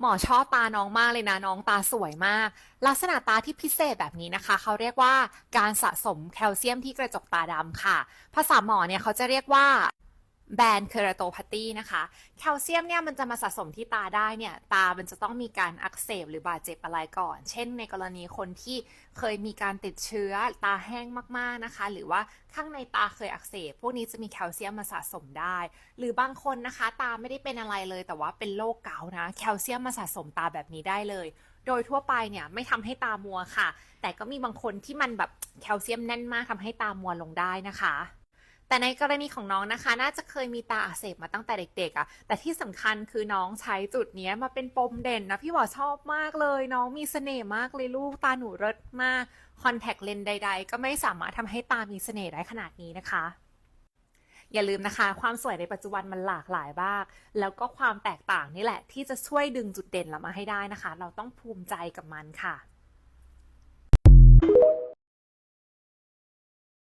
หมอชอบตาน้องมากเลยนะน้องตาสวยมาก ลักษณะตาที่พิเศษแบบนี้นะคะ เขาเรียกว่าการสะสมแคลเซียมที่กระจกตาดำค่ะ ภาษาหมอเนี่ยเขาจะเรียกว่า แบนเคราโตพาตี้นะคะ แคลเซียมเนี่ยมันจะมาสะสมที่ตาได้เนี่ย ตามันจะต้องมีการอักเสบหรือบาดเจ็บอะไรก่อน เช่นในกรณีคนที่เคยมีการติดเชื้อตาแห้งมากๆนะคะ หรือว่าข้างในตาเคยอักเสบ พวกนี้จะมีแคลเซียมมาสะสมได้ หรือบางคนนะคะ ตาไม่ได้เป็นอะไรเลย แต่ว่าเป็นโรคเกาต์นะ แคลเซียมมาสะสมตาแบบนี้ได้เลยโดยทั่วไปเนี่ยไม่ทำให้ตามัวค่ะ แต่ก็มีบางคนที่มันแบบแคลเซียมแน่นมากทำให้ตามัวลงได้นะคะ แต่ในกรณีของน้องนะคะ น่าจะเคยมีตาอักเสบมาตั้งแต่เด็กๆอะ่ะ แต่ที่สำคัญคือน้องใช้จุดนี้มาเป็นปมเด่นนะพี่หวอชอบมากเลย น้องมีเสน่ห์มากเลยลูกตาหนูเลิศมากคอนแทคเลนส์ใด ๆ ก็ไม่สามารถทำให้ตามีเสน่ห์ได้ขนาดนี้นะคะอย่าลืมนะคะ ความสวยในปัจจุบันมันหลากหลายมาก แล้วก็ความแตกต่างนี่แหละ ที่จะช่วยดึงจุดเด่นเรามาให้ได้นะคะ เราต้องภูมิใจกับมันค่ะ